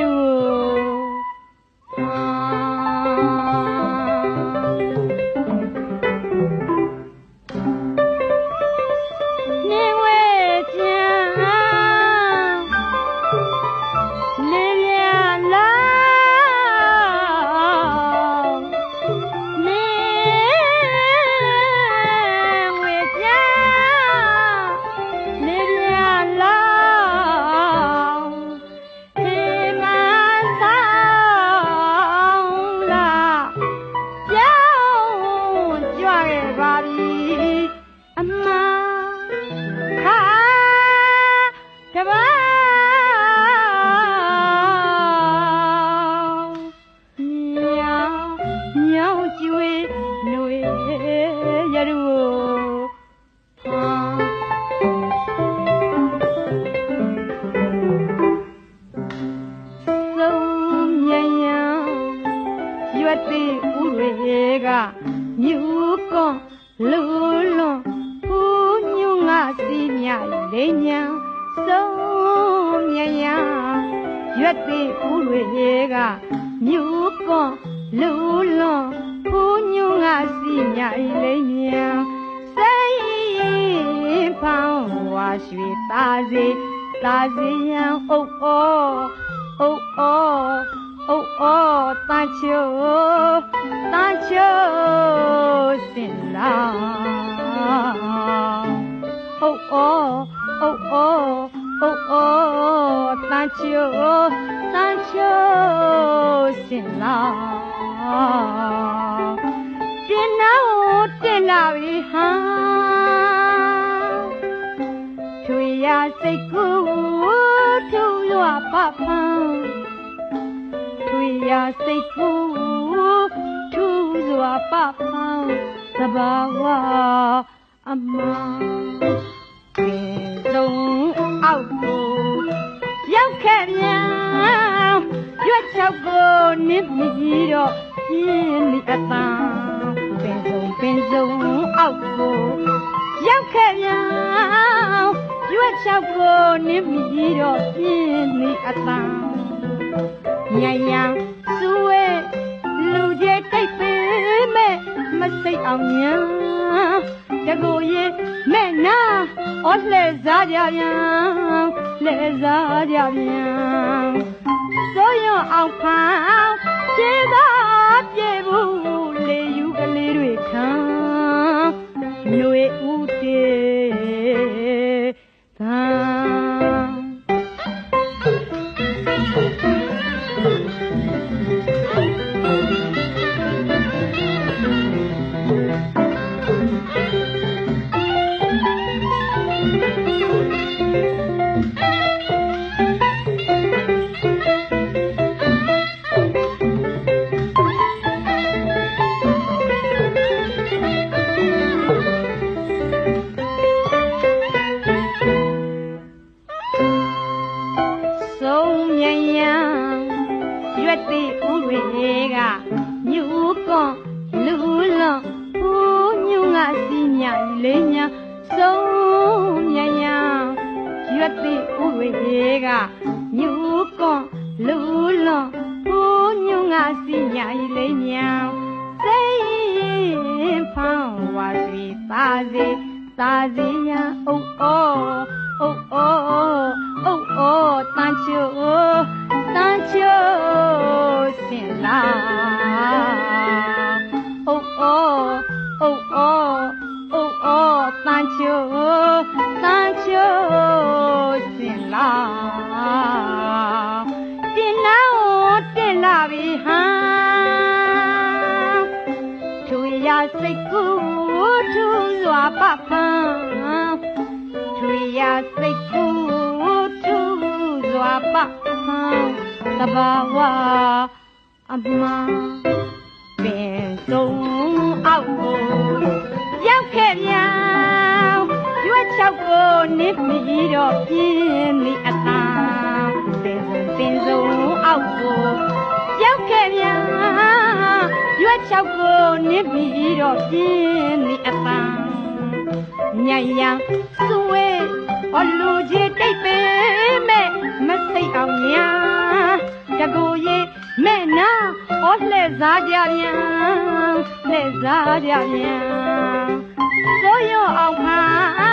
ရ လူလွန်ဖူးညွငါစီမြလေးညာဆုံးမြန်ရန်ရွက်တိဥတွေကမြူကွန်လူလွန်ဖူးညွငါစီမြလေးညာစိတ်ဖောင်းဝါရွှေသားစီသားစီရန်အုပ်ဩအိုးအောအိုးအောတန်ချိုတန်ချို အောတန်ချိုတန်ချိုစင်လာတင်နာတင်လာပြီဟာထွေရစိတ်ကူထူရွာပပန်းထွေရစိတ်ကူထူရွာ ခဲ့ပြန်ရွက်ချောက်ကိုနစ်ပြီးတော့ပြင်းမိအတန်ပင်စုံပင်စုံအောက်ကိုရောက်ခဲ့ပြန်ရွက်ချောက်ကိုနစ်ပြီးတော့ပြင်းမိအတန် ပြန်လှဲစားကြပြန်စိုးရွံ့အောင်ဖန်ခြေသာပြေဘူး စီညာလေးညာဆုံးမြယံရွက်သေးဦးတွေကညူကွန်လူလွန်ဦးညူငါစီညာလေးညာစိတ်ဖောင်းဝါစီပါစီသာစီယံအိုးအိုးအိုးအိုးအိုးအိုး ပြီဟာသူရစိတ်ကူထူစွာပပန်းသူရစိတ်ကူထူစွာပပန်းတဘာဝအမပင်ဆုံးအောက်ကိုရောက်ခဲ့ပြန်ရွက်ချောက်ကိုနစ်ပြီးတော့ပြင်းမိအ ချောက်ကိုနစ်ပြီးတော့ပြင်းမိအသာညယံစွေအလူကြီးတိတ်ပေမဲ့မစိတ်အောင်ညာတကူရဲ့မဲ့နာဩလှဲ့စားကြပြန်လှဲ့စားကြပြန်ဆိုရအောင်ခါခြေ